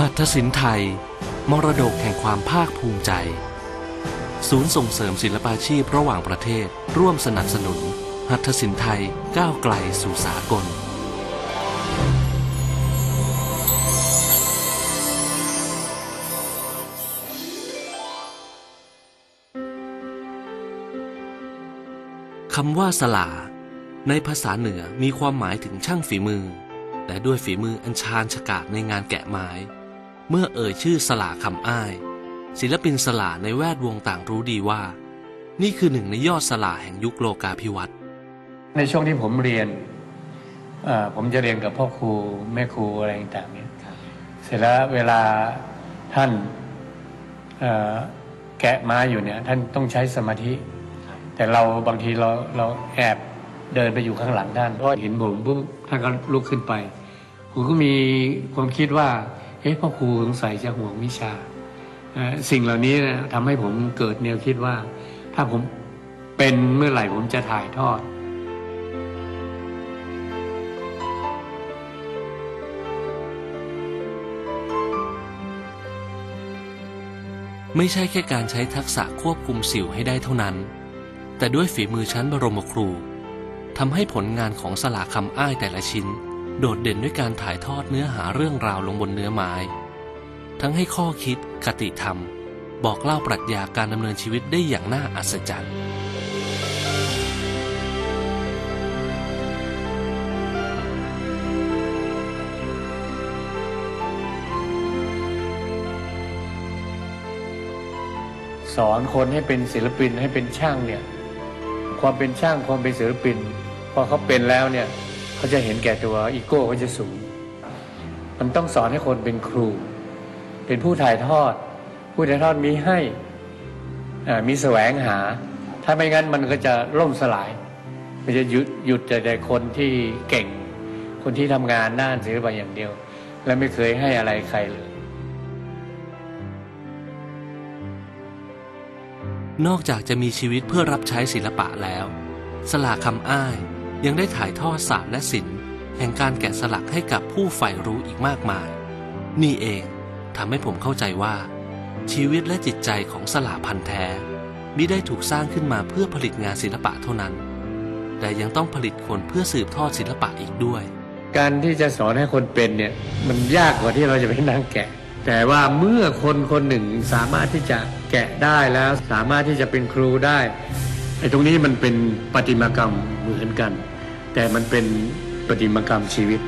หัตถศิลป์ไทย มรดกแห่งความภาคภูมิใจ ศูนย์ส่งเสริมศิลปาชีพระหว่างประเทศ ร่วมสนับสนุน หัตถศิลป์ไทยก้าวไกลสู่สากล คำว่าสลา ในภาษาเหนือมีความหมายถึงช่างฝีมือแต่ด้วยฝีมืออันชาญฉกาจในงานแกะไม้ เมื่อเอ่ยชื่อสลาคำอ้าย ศิลปินสลาในแวดวงต่างรู้ดีว่า นี่คือหนึ่งในยอดสลาแห่งยุคโลกาภิวัตน์ในช่วงที่ผมเรียนผมจะเรียนกับพ่อครูแม่ครูอะไรต่างๆเนี่ยเสร็จแล้วเวลาท่านแกะม้อยู่เนี่ย ท่านต้องใช้สมาธิ แต่เราบางทีเราเราแอบเดินไปอยู่ข้างหลังท่านเพราะเห็นผมปุ๊บท่านก็ลุกขึ้นไป ผมก็มีความคิดว่า เฮ้พ่อครูสงสัยจะห่วงวิชา สิ่งเหล่านี้นะทำให้ผมเกิดแนวคิดว่า ถ้าผมเป็นเมื่อไหร่ผมจะถ่ายทอด ไม่ใช่แค่การใช้ทักษะควบคุมสิวให้ได้เท่านั้น แต่ด้วยฝีมือชั้นบรมครูทำให้ผลงานของสลาคำอ้ายแต่ละชิ้น โดดเด่นด้วยการถ่ายทอดเนื้อหาเรื่องราวลงบนเนื้อไม้ ทั้งให้ข้อคิดคติธรรม บอกเล่าปรัชญาการดำเนินชีวิตได้อย่างน่าอัศจรรย์สอนคนให้เป็นศิลปินให้เป็นช่างเนี่ย ความเป็นช่างความเป็นศิลปิน พอเขาเป็นแล้วเนี่ย เขาจะเห็นแก่ตัวอีโก้เขาจะสูง มันต้องสอนให้คนเป็นครู เป็นผู้ถ่ายทอด ผู้ถ่ายทอดมีให้มีแสวงหา ถ้าไม่งั้นมันก็จะล่มสลาย มันจะหยุดหยุดแต่แต่คนที่เก่ง คนที่ทำงานด้านศิลปะอย่างเดียว และไม่เคยให้อะไรใครเลยนอกจากจะมีชีวิตเพื่อรับใช้ศิลปะแล้ว สลาคำอ้าย ยังได้ถ่ายทอดศาสตร์และศิลป์แห่งการแกะสลักให้กับผู้ใฝ่รู้อีกมากมาย นี่เองทำให้ผมเข้าใจว่า ชีวิตและจิตใจของสลาพันธ์แท้มิได้ถูกสร้างขึ้นมาเพื่อผลิตงานศิลปะเท่านั้น แต่ยังต้องผลิตคนเพื่อสืบทอดศิลปะอีกด้วย การที่จะสอนให้คนเป็นเนี่ยมันยากกว่าที่เราจะไปนั่งแกะ แต่ว่าเมื่อคนคนหนึ่งสามารถที่จะแกะได้แล้วสามารถที่จะเป็นครูได้ไอ้ตรงนี้มันเป็นประติมากรรมเหมือนกัน แต่มันเป็นประติมากรรมชีวิต